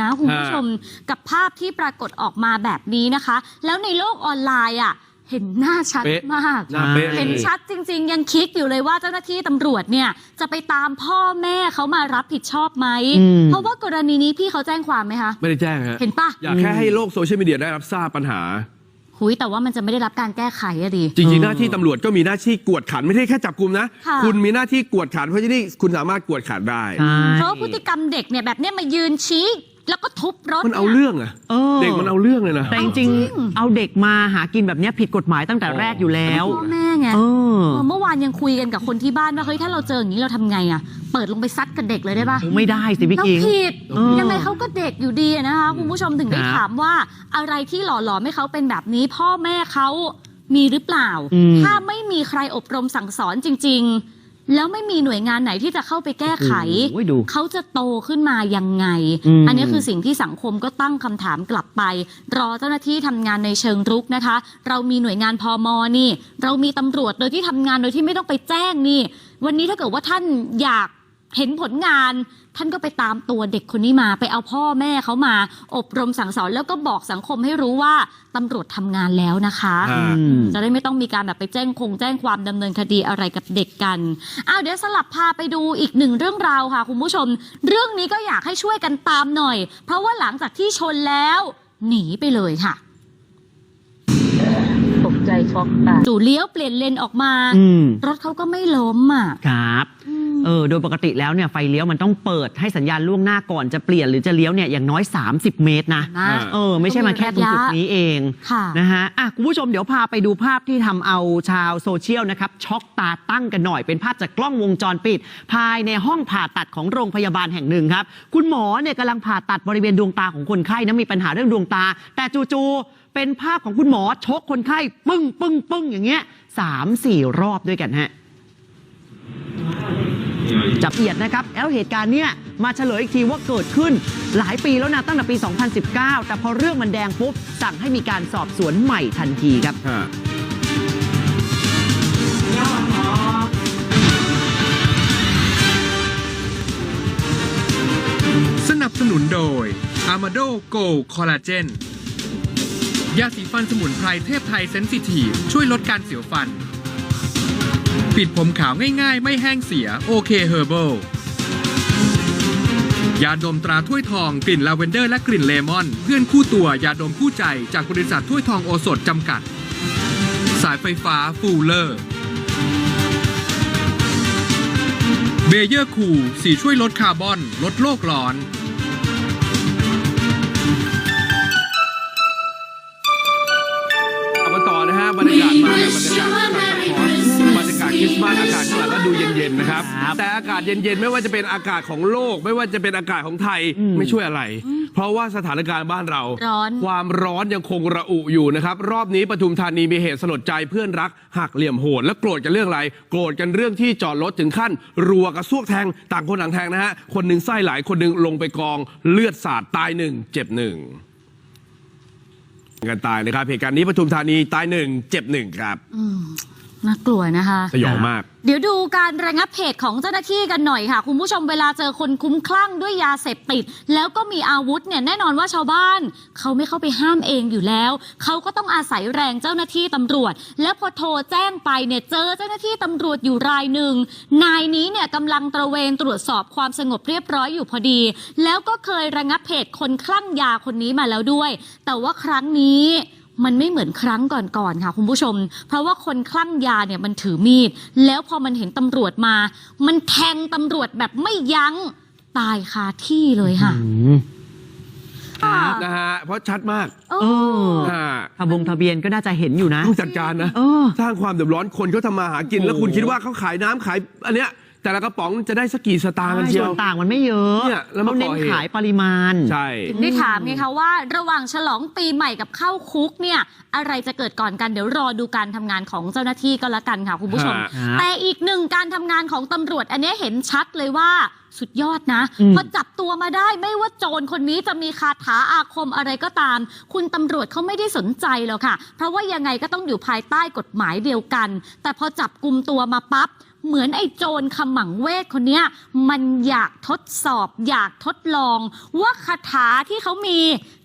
นะคุณผู้ชมกับภาพที่ปรากฏออกมาแบบนี้นะคะ แล้วในโลกออนไลน์อะเห็นหน้าชัดเป๊ะมากหน้าเป๊ะเห็นชัดจริง ๆ ยังคิดอยู่เลยว่าเจ้าหน้าที่ตำรวจเนี่ย จะไปตามพ่อแม่เขามารับผิดชอบไหมอืมเพราะว่ากรณีนี้พี่เขาแจ้งความไหมคะ ไม่ได้แจ้งฮะเห็นปะอยากแค่ให้โลกโซเชียลมีเดียได้รับทราบปัญหาหุยแต่ว่ามันจะไม่ได้รับการแก้ไขอะดิจริงๆหน้าที่ตำรวจก็มีหน้าที่กวดขันไม่ใช่แค่จับกลุ่มนะค่ะคุณมีหน้าที่กวดขันเพราะที่นี่คุณสามารถกวดขันได้ใช่เพราะว่าพฤติกรรมเด็กเนี่ยแบบเนี้ยมายืนชี้ แล้วก็ทุบรถมันเอายเรื่องอะเออ เด็กมันเอาเรื่องเลยนะแต่จริงๆ เอาเด็กมาหากินแบบเนี้ยผิดกฎหมายตั้งแต่แรกอยู่แล้ว พ่อแม่ไงเออ เออเมื่อวานยังคุยกันกับคนที่บ้านว่าเฮ้ยถ้าเราเจออย่างนี้เราทำไงอะเปิดลงไปซัดกับเด็กเลยได้ปะ ไม่ได้สิพี่ต้องกิง ผิดเออยังไงเขาก็เด็กอยู่ดีอะนะคะคุณผู้ชมถึงได้ครับถามว่า อะไรที่หล่อหลอมให้เขาเป็นแบบนี้ พ่อแม่เขามีหรือเปล่า อืม ถ้าไม่มีใครอบรมสั่งสอนจริง ๆ แล้วไม่มีหน่วยงานไหนที่จะเข้าไปแก้ไข โอ้ยดู เขาจะโตขึ้นมายังไง อืม อันนี้คือสิ่งที่สังคมก็ตั้งคำถามกลับไป รอเจ้าหน้าที่ทำงานในเชิงรุกนะคะ เรามีหน่วยงานพอมนี่ เรามีตำรวจโดยที่ทำงานโดยที่ไม่ต้องไปแจ้งนี่ วันนี้ถ้าเกิดว่าท่านอยาก เห็นผลงาน ท่านก็ไปตามตัวเด็กคนนี้มา ไปเอาพ่อแม่เขามา อบรมสั่งสอนแล้วก็บอกสังคมให้รู้ว่าตำรวจทำงานแล้วนะคะอ่าอืม จะได้ไม่ต้องมีการแบบไปแจ้งคงแจ้งความดำเนินคดีอะไรกับเด็กกันอ้าวเดี๋ยวสลับพาไปดูอีกหนึ่งเรื่องราวค่ะคุณผู้ชม เรื่องนี้ก็อยากให้ช่วยกันตามหน่อย เพราะว่าหลังจากที่ชนแล้ว หนีไปเลยค่ะตกใจ ช็อกตายจู่เลี้ยวเปลี่ยนเลนออกมา อืมรถเขาก็ไม่ล้มอะครับ อืม เออโดยปกติแล้วเนี่ยไฟเลี้ยวมันต้องเปิดให้สัญญาณล่วงหน้าก่อนจะเปลี่ยนหรือจะเลี้ยวเนี่ยอย่างน้อย 30 เมตรนะ นะอ่าเออ ไม่ใช่มาแค่ตรงจุดนี้เองค่ะ นะฮะอะคุณผู้ชมเดี๋ยวพาไปดูภาพที่ทำเอาชาวโซเชียลนะครับ ช็อกตาตั้งกันหน่อยเป็นภาพจากกล้องวงจรปิด ภายในห้องผ่าตัดของโรงพยาบาลแห่งหนึ่งครับ คุณหมอเนี่ยกำลังผ่าตัดบริเวณดวงตาของคนไข้นะมีปัญหาเรื่องดวงตา แต่จู่ๆ เป็นภาพของคุณหมอชกคนไข้ปึ้งปึ้งปึ้งอย่างเงี้ยสามสี่รอบด้วยกันฮะจับเอียดนะครับ แล้วเหตุการณ์เนี้ยมาเฉลยอีกทีว่าเกิดขึ้นหลายปีแล้วนะตั้งแต่ปี 2019 แต่พอเรื่องมันแดงปุ๊บ สั่งให้มีการสอบสวนใหม่ทันทีครับสนับสนุนโดย a m a d o Go Collagen ยาสีฟันสมุนไพรเทพไทยเซนซิทีฟช่วยลดการเสียวฟัน ปิดผมขาวง่ายๆ ไม่แห้งเสียโอเคเฮอร์เบิลยาดมตราถ้วยทองกลิ่นลาเวนเดอร์และกลิ่นเลมอน เพื่อนคู่ตัวยาดมคู่ใจจากบริษัทถ้วยทองโอสถจำกัด สายไฟฟ้าฟูลเลอร์เบเยอร์คูสีช่วยลดคาร์บอน ลดโลกร้อน แต่อากาศเย็นๆ ไม่ว่าจะเป็นอากาศของโลก ไม่ว่าจะเป็นอากาศของไทยอืมไม่ช่วยอะไร เพราะว่าสถานการณ์บ้านเรา ร้อน ความร้อนยังคงระอุอยู่นะครับรอบนี้ปทุมธานีมีเหตุสลดใจเพื่อนรักหักเหลี่ยมโหดและโกรธกันเรื่องอะไร โกรธกันเรื่องที่จอดรถถึงขั้น รัวกระซวกแทงต่างคนต่างแทงนะฮะคนหนึ่งไส้ไหลคนหนึ่งลงไปกองเลือดสาดตายหนึ่งเจ็บหนึ่งกันตายนะครับเหตุการณ์นี้ปทุมธานีตายหนึ่งเจ็บหนึ่งครับ น่ากลัวนะคะ สยองมาก เดี๋ยวดูการระงับเหตุของเจ้าหน้าที่กันหน่อยค่ะ คุณผู้ชมเวลาเจอคนคุ้มคลั่งด้วยยาเสพติด แล้วก็มีอาวุธเนี่ยแน่นอนว่าชาวบ้าน เขาไม่เข้าไปห้ามเองอยู่แล้ว เขาก็ต้องอาศัยแรงเจ้าหน้าที่ตำรวจ แล้วพอโทรแจ้งไปเนี่ยเจอเจ้าหน้าที่ตำรวจอยู่รายหนึ่งนายนี้เนี่ยกำลังตระเวนตรวจสอบความสงบเรียบร้อยอยู่พอดี แล้วก็เคยระงับเหตุคนคลั่งยาคนนี้มาแล้วด้วย แต่ว่าครั้งนี้ มันไม่เหมือนครั้งก่อนๆค่ะคุณผู้ชม เพราะว่าคนคลั่งยาเนี่ยมันถือมีด แล้วพอมันเห็นตำรวจมา มันแทงตำรวจแบบไม่ยัง้งตายคาที่เลยค่ะอืมนะฮะเพราะชัดมากเอเออออ่าทะบงทะเบียนก็น่าจะเห็นอยู่นะ ต้องจัดการนะ เออ สร้างความเดือดร้อนคนเขาทำมาหากิน แล้วคุณคิดว่าเขาขายน้ำขาย อันเนี้ย แต่ละกระป๋องจะได้สักกี่สตางค์กันเชีส่ยววนต่างมันไม่เยอะเนี่ยแล้วมาเขาเน้นก่อเหตุขายปริมาณใช่ถึงได้ถามไงคะว่า ระหว่างฉลองปีใหม่กับเข้าคุกเนี่ยอะไรจะเกิดก่อนกันเดี๋ยวรอดูการทำงานของเจ้าหน้าที่ก็แล้วกันค่ะคุณผู้ชมฮะแต่อีกหนึ่งการทำงานของตำรวจ อันเนี้ยเห็นชัดเลยว่าสุดยอดนะอืมพอจับตัวมาได้ไม่ว่าโจรคนนี้จะมีคาถาอาคมอะไรก็ตาม คุณตำรวจเขาไม่ได้สนใจหรอกค่ะ เพราะว่ายังไงก็ต้องอยู่ภายใต้กฎหมายเดียวกัน แต่พอจับกลุ่มตัวมาปั๊บ เหมือนไอ้โจรขมังเวทคนเนี้ยมันอยากทดสอบ อยากทดลอง ว่าคาถาที่เขามี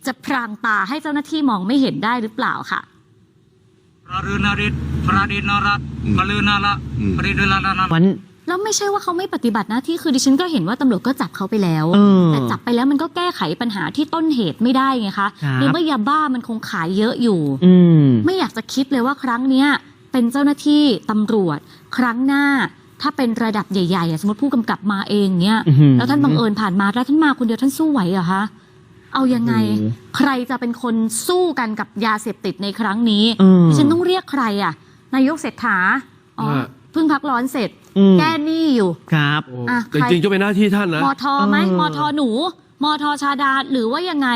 จะพรางตาให้เจ้าหน้าที่มองไม่เห็นได้หรือเปล่าค่ะพระฤนาริศพระดินารัตพระลือนาละปริดลานาวันแล้วไม่ใช่ว่าเขาไม่ปฏิบัติหน้าที่คือดิฉันก็เห็นว่าตำรวจก็จับเขาไปแล้วเออแต่จับไปแล้วมันก็แก้ไขปัญหาที่ต้นเหตุไม่ได้ไงคะครับในเมื่อยาบ้ามันคงขายเยอะอยู่อืมไม่อยากจะคิดเลยว่าครั้งเนี้ยเป็นเจ้าหน้าที่ตำรวจ ครั้งหน้าถ้าเป็นระดับใหญ่ๆอะสมมติผู้กำกับมาเองเนี้ยอื้อหือ แล้วท่านบังเอิญผ่านมาแล้วท่านมาคนเดียวท่านสู้ไหวเหรอคะเอายังไงโอ้โหใครจะเป็นคนสู้กันกับยาเสพติดในครั้งนี้อืมดิฉันต้องเรียกใครอะ นายกเศรษฐาอ๋อฮะ เพิ่งพักร้อนเสร็จ อืมแก้หนี้อยู่ ครับ โอ้อะแต่ใคร จริงๆจะเป็นหน้าที่ท่านนะมอทอไหมเออมอทอหนูมอทอชาดาหรือว่ายังไง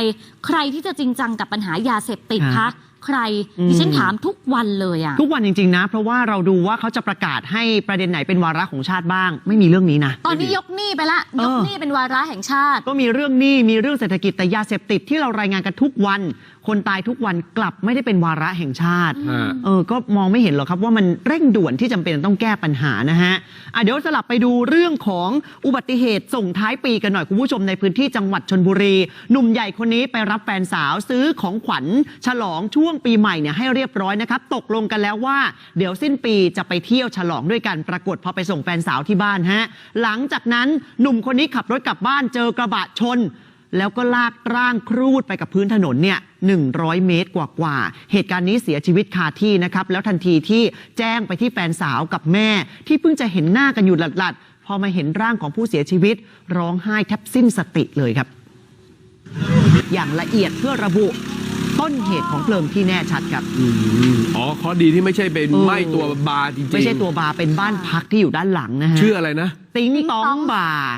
ใครที่จะจริงจังกับปัญหายาเสพติดครัคะ บ ใครอืมดิฉันถามทุกวันเลยอะทุกวันจริง ๆ นะ เพราะว่าเราดูว่าเขาจะประกาศให้ประเด็นไหนเป็นวาระของชาติบ้าง ไม่มีเรื่องนี้นะ ตอนนี้ยกหนี้ไปละเออยกหนี้เป็นวาระแห่งชาติ ก็มีเรื่องหนี้มีเรื่องเศรษฐกิจแต่ยาเสพติดที่เรารายงานกันทุกวัน คนตายทุกวันกลับไม่ได้เป็นวาระแห่งชาติ ฮะ เออ ก็มองไม่เห็นหรอกครับว่ามันเร่งด่วนที่จำเป็นต้องแก้ปัญหานะฮะอะเดี๋ยวสลับไปดูเรื่องของอุบัติเหตุส่งท้ายปีกันหน่อยคุณผู้ชมในพื้นที่จังหวัดชนบุรี หนุ่มใหญ่คนนี้ไปรับแฟนสาวซื้อของขวัญ ฉลองช่วงปีใหม่เนี่ยให้เรียบร้อยนะครับ ตกลงกันแล้วว่า เดี๋ยวสิ้นปีจะไปเที่ยวฉลองด้วยกันปรากฏพอไปส่งแฟนสาวที่บ้านฮะ หลังจากนั้นหนุ่มคนนี้ขับรถกลับบ้านเจอกระบะชน แล้วก็ลากร่างครูดไปกับพื้นถนนเนี่ย100 เมตรกว่าๆ เหตุการณ์นี้เสียชีวิตคาที่นะครับ แล้วทันทีที่แจ้งไปที่แฟนสาวกับแม่ ที่เพิ่งจะเห็นหน้ากันอยู่หลัดๆ พอมาเห็นร่างของผู้เสียชีวิต ร้องไห้แทบสิ้นสติเลยครับ อย่างละเอียดเพื่อระบุต้นเหตุของเพลิงที่แน่ชัดครับอืมอ๋อข้อดีที่ไม่ใช่เป็นเออ ไหม้ตัวบาร์จริงๆไม่ใช่ตัวบาร์เป็นบ้านพักที่อยู่ด้านหลังนะฮะ ชื่ออะไรนะ ติ๊งต้องบาร์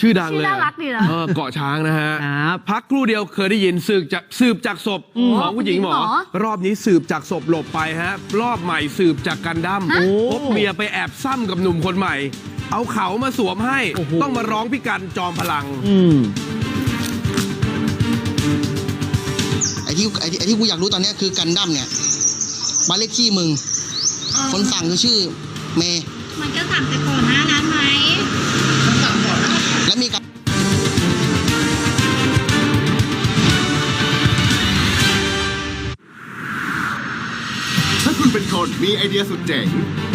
ชื่อดังเลยชื่อน่ารักดีนะเออเกาะช้างนะฮะ ครับพักครู่เดียวเคยได้ยินสืบจากสืบจากศพของผู้หญิงหมอผู้หญิงหมอรอบนี้สืบจากศพหลบไปฮะ รอบใหม่สืบจากกันดั้มโอ้พบเมียไปแอบซ้ำกับหนุ่มคนใหม่ เอาเขามาสวมให้ โอ้โห ต้องมาร้องพี่กันจอมพลัง อืม ไอ้ที่ไอ้ที่ไอ้ที่กูอยากรู้ตอนเนี้ยคือกันดั้มเนี่ยบ้านเลขที่มึง คนสั่งคือชื่อเมย์มันก็สั่งแต่ก่อนหน้านั้นไหม นมีไอเดียสุดเจ๋ง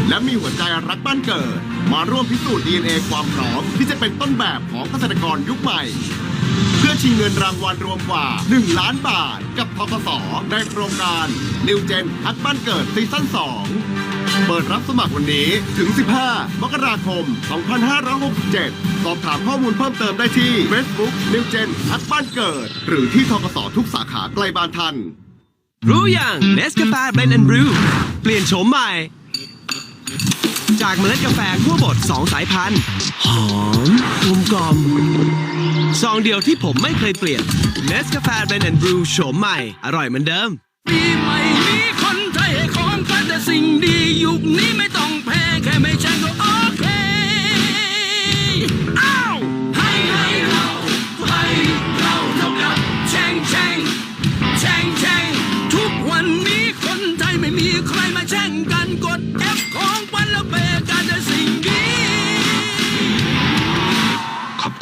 และมีหัวใจรักบ้านเกิด มาร่วมพิสูจน์ DNA ความพร้อมที่จะเป็นต้นแบบของเกษตรกรยุคใหม่ เพื่อชิงเงินรางวัลรวมกว่า 1 ล้านบาท กับทกสในโครงการ New Gen ฮักบ้านเกิดซีซั่น 2 เปิดรับสมัครวันนี้ถึง 15 มกราคม 2567 สอบถามข้อมูลเพิ่มเติมได้ที่ Facebook New Gen ฮักบ้านเกิด หรือที่ทกสทุกสาขาใกล้บ้านท่าน รู้อย่างเนสกาแฟเบนแอนด์บรูเปลี่ยนโฉมใหม่ จากเมล็ดกาแฟคั่วบด2 สายพันธุ์ หอมกลมกล่อมซองเดียวที่ผมไม่เคยเปลี่ยนเนสกาแฟเบนแอนด์บรูโฉมใหม่ อร่อยเหมือนเดิมปีใหม่นี้คนไทยให้ของกันแต่สิ่งดียุคนี้ไม่ต้องแพ้แค่ไม่ใช่ก็อเคอ้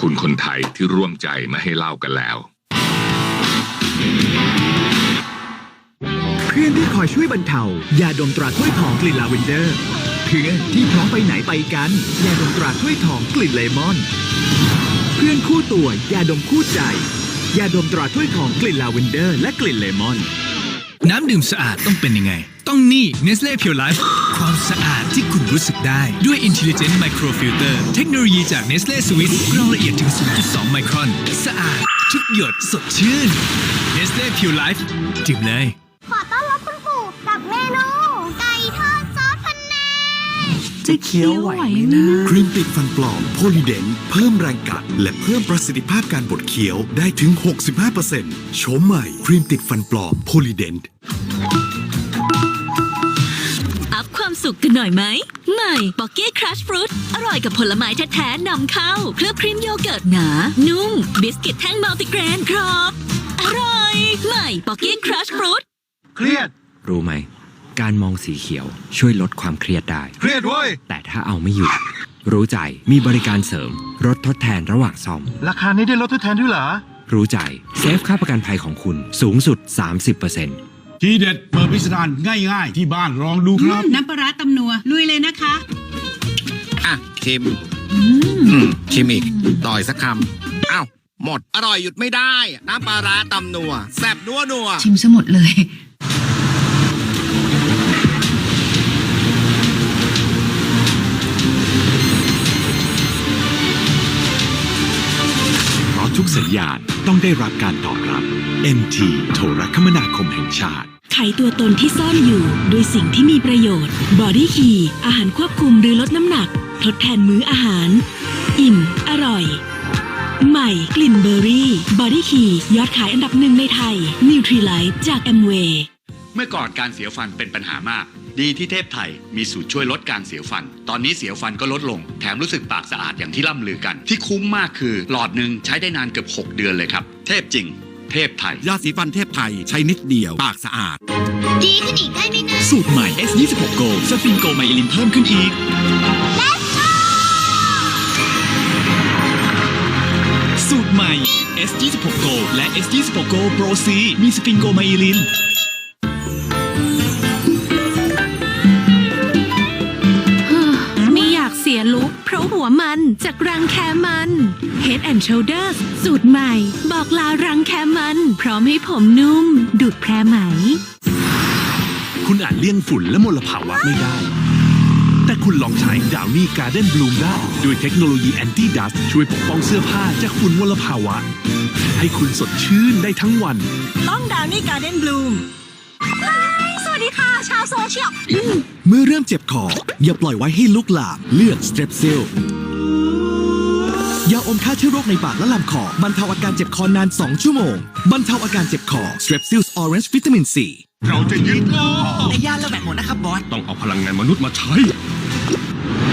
คุณคนไทยที่ร่วมใจมาให้เล่ากันแล้ว เพื่อนที่คอยช่วยบรรเทายาดมตราถ้วยทองกลิ่นลาเวนเดอร์ เพื่อนที่พร้อมไปไหนไปกันยาดมตราถ้วยทองกลิ่นเลมอน เพื่อนคู่ตัวยาดมคู่ใจยาดมตราถ้วยทองกลิ่นลาเวนเดอร์ และกลิ่นเลมอน น้ำดื่มสะอาดต้องเป็นยังไง ต้องนี่ Nestle Pure Life ความสะอาดที่คุณรู้สึกได้ ด้วย Intelligent Microfilter เทคโนโลยีจาก Nestle Swiss กรองละเอียดถึง 0.2 ไมครอน สะอาด ทุกหยดสดชื่น Nestle Pure Life ดื่มเลย ขอต้อนรับคุณปู่กับเมนูไก่ทอดซอสพันแนงจะเคี้ยวไหวไหมนะครีมติดฟันปลอมโพลีเดนเพิ่มแรงกัด และเพิ่มประสิทธิภาพการบดเคี้ยวได้ถึง 65%โฉมใหม่ครีมติดฟันปลอมโพลีเดน ความสุขกันหน่อยไหมใหม่บอกเก้ครัชฟรุตอร่อยกับผลไม้แท้ๆนำเข้า เคลือบครีมโยเกิร์ตหนา นุ่ม บิสกิตแท่งมัลติเกรนกรอบ อร่อย ใหม่บอกเก้ครัชฟรุตเครียด รู้ไหม การมองสีเขียวช่วยลดความเครียดได้ เครียดเว้ย แต่ถ้าเอาไม่อยู่ รู้ใจมีบริการเสริมลดทดแทนระหว่างซ่อม ราคานี้ได้ลดทดแทนด้วยเหรอ รู้ใจเซฟค่าประกันภัยของคุณสูงสุด 30% ทีเด็ดเปิดพิสดารง่าย ๆ ที่บ้านลองดูครับ น้ำปลาร้าตำนัวลุยเลยนะคะ อะ ชิมชิมอีก ต่อยสักคำอ้าว หมด อร่อยหยุดไม่ได้ น้ำปลาร้าตำนัว แซ่บนัวนัว ชิมซะหมดเลย เพราะทุกสัญญาณต้องได้รับการตอบรับ NT โทรคมนาคมแห่งชาติ ไขตัวตนที่ซ่อนอยู่ด้วยสิ่งที่มีประโยชน์ บอดี้คีอาหารควบคุมหรือลดน้ำหนัก ทดแทนมื้ออาหาร อิ่ม อร่อย ใหม่กลิ่นเบอร์รี่ บอดี้คียอดขายอันดับหนึ่งในไทยนิวทรีไลท์จากแอมเวย์เมื่อก่อนการเสียฟันเป็นปัญหามาก ดีที่เทพไทยมีสูตรช่วยลดการเสียฟัน ตอนนี้เสียฟันก็ลดลง แถมรู้สึกปากสะอาดอย่างที่ล่ำลือกัน ที่คุ้มมากคือหลอดหนึ่งใช้ได้นานเกือบ 6 เดือนเลยครับ เทพจริง เทพไทย ยาสีฟันเทพไทย ใช้นิดเดียว ปากสะอาด ดีขึ้นอีกได้ไหมนะ สูตรใหม่ S26 Go สฟินโกไมลินเพิ่มขึ้นอีกสูตรใหม่ S26 Go และ S26 Go Pro C มีสฟินโกไมลิน จากรังแคมัน Head and Shoulders สูตรใหม่ บอกลารังแคมัน พร้อมให้ผมนุ่ม ดูดแพรไหม คุณอาจเลี่ยงฝุ่นและมลภาวะไม่ได้ แต่คุณลองใช้ดาวนี่การ์เด้นบลูมได้ ด้วยเทคโนโลยีแอนตี้ดัสช่วยปกป้องเสื้อผ้าจากฝุ่นมลภาวะ ให้คุณสดชื่นได้ทั้งวัน ต้องดาวนี่การ์เด้นบลูมสวัสดีค่ะ ชาวโซเชียล เมื่อเริ่มเจ็บคออย่าปล่อยไว้ให้ลุกลามเลือกสเตรปซิล ยาอมฆ่าเชื้อโรคในปากและลำคอบรรเทาอาการเจ็บคอนาน 2 ชั่วโมง บรรเทาอาการเจ็บคอ s t r e p s i l s Orange Vitamin C เราจะยึดโลกในย่านเราแบตหมดนะครับบอส ต้องเอาพลังงานมนุษย์มาใช้ทำไรอะม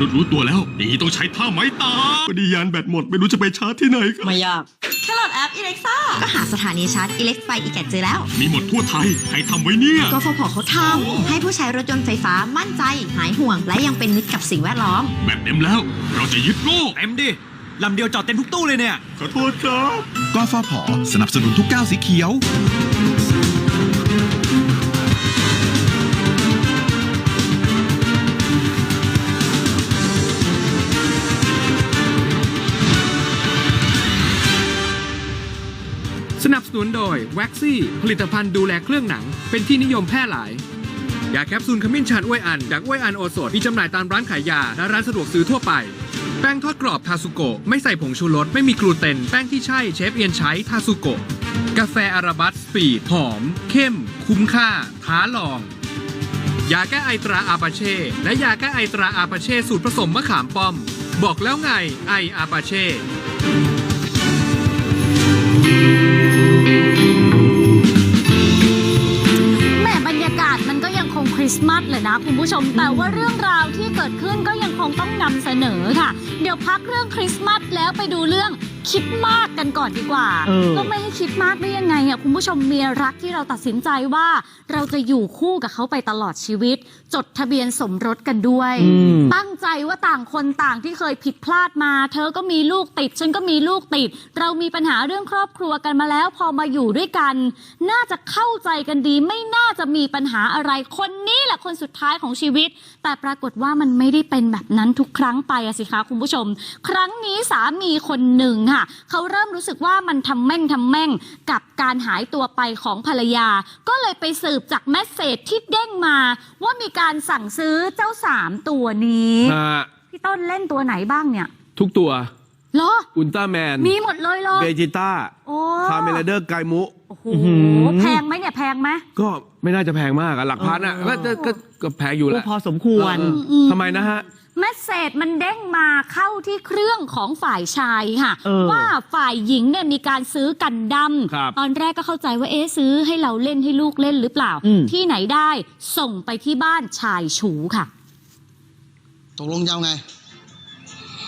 นุษย์รู้ตัวแล้วอย่างนี้ต้องใช้ท่าไม้ตายพอดียานแบตหมด ไม่รู้จะไปชาร์จที่ไหนครับ ไม่ยากแค่โหลดแอป Alexa ก็หาสถานีชาร์จอิเล็กไฟอีแกเจอแล้ว มีหมดทั่วไทย ใครทำไว้เนี่ยก็ฟพเขาทำให้ผู้ใช้รถยนต์ไฟฟ้ามั่นใจ หายห่วง และยังเป็นมิตรกับสิ่งแวดล้อม แบตเต็มแล้ว เราจะยึดโลกเต็มดิลำเดียวจอดเต็มทุกตู้เลยเนี่ย ขอโทษครับกฟผสนับสนุนทุกก้าวสีเขียว สนุนโดย w a x ซี่ผลิตภัณฑ์ดูแลเครื่องหนัง เป็นที่นิยมแพร่หลาย ยาแคปซูลขมิ้นชันอ้วยอันจากอ้วยอันโอสถมีจำหน่ายตามร้านขายยา และร้านสะดวกซื้อทั่วไป แป้งทอดกรอบทาสุโกะไม่ใส่ผงชูรสไม่มีกลูเตน แป้งที่ใช่เชฟเอียนใช้ทาสุโกะกาแฟอาราบัสสปีดหอม เข้ม คุ้มค่า ท้าลอง ยาแก้ไอตราอาปาเช่และยาแก้ไอตราอาปาเช่สูตรผสมมะขามป้อม บอกแล้วไงไออาปาเช่ ต์มาสเลยนะคุณผู้ชม แต่ว่าเรื่องราวที่เกิดขึ้นก็ยังคงต้องนำเสนอค่ะ เดี๋ยวพักเรื่องคริสต์มาสแล้วไปดูเรื่อง คิดมากกันก่อนดีกว่าเออ ก็ไม่ให้คิดมากได้ยังไงอะคุณผู้ชมเมียรักที่เราตัดสินใจว่า เราจะอยู่คู่กับเขาไปตลอดชีวิต จดทะเบียนสมรสกันด้วย อืม ตั้งใจว่าต่างคนต่างที่เคยผิดพลาดมา เธอก็มีลูกติด ฉันก็มีลูกติด เรามีปัญหาเรื่องครอบครัวกันมาแล้ว พอมาอยู่ด้วยกัน น่าจะเข้าใจกันดี ไม่น่าจะมีปัญหาอะไร คนนี้แหละคนสุดท้ายของชีวิต แต่ปรากฏว่ามันไม่ได้เป็นแบบนั้นทุกครั้งไปอะสิคะคุณผู้ชม ครั้งนี้สามีคนหนึ่งค่ะ เขาเริ่มรู้สึกว่ามันทำแม่งทำแม่งกับการหายตัวไปของภรรยา ก็เลยไปสืบจากแมสเซจที่เด้งมา ว่ามีการสั่งซื้อเจ้าสามตัวนี้ ฮะพี่ต้นเล่นตัวไหนบ้างเนี่ยทุกตัวเหรอ อุลตร้าแมนมีหมดเลยเหรอ เบจิต้าโอ้ คาเมลเดอร์ไกมุโอ้โหอื้อหือแพงไหมเนี่ยแพงไหม ก็ไม่น่าจะแพงมากอะหลักพันอะก็ก็ก็ก็แพงอยู่แหก็ละพอสมควร เอออืมทำไมนะฮะ แมสเซจมันเด้งมาเข้าที่เครื่องของฝ่ายชายค่ะ เออว่าฝ่ายหญิงเนี่ยมีการซื้อกันดั้มครับตอนแรกก็เข้าใจว่าเอ๊ะซื้อให้เราเล่นให้ลูกเล่นหรือเปล่า อืม ที่ไหนได้ส่งไปที่บ้านชายชูค่ะ ตกลงจะเอาไง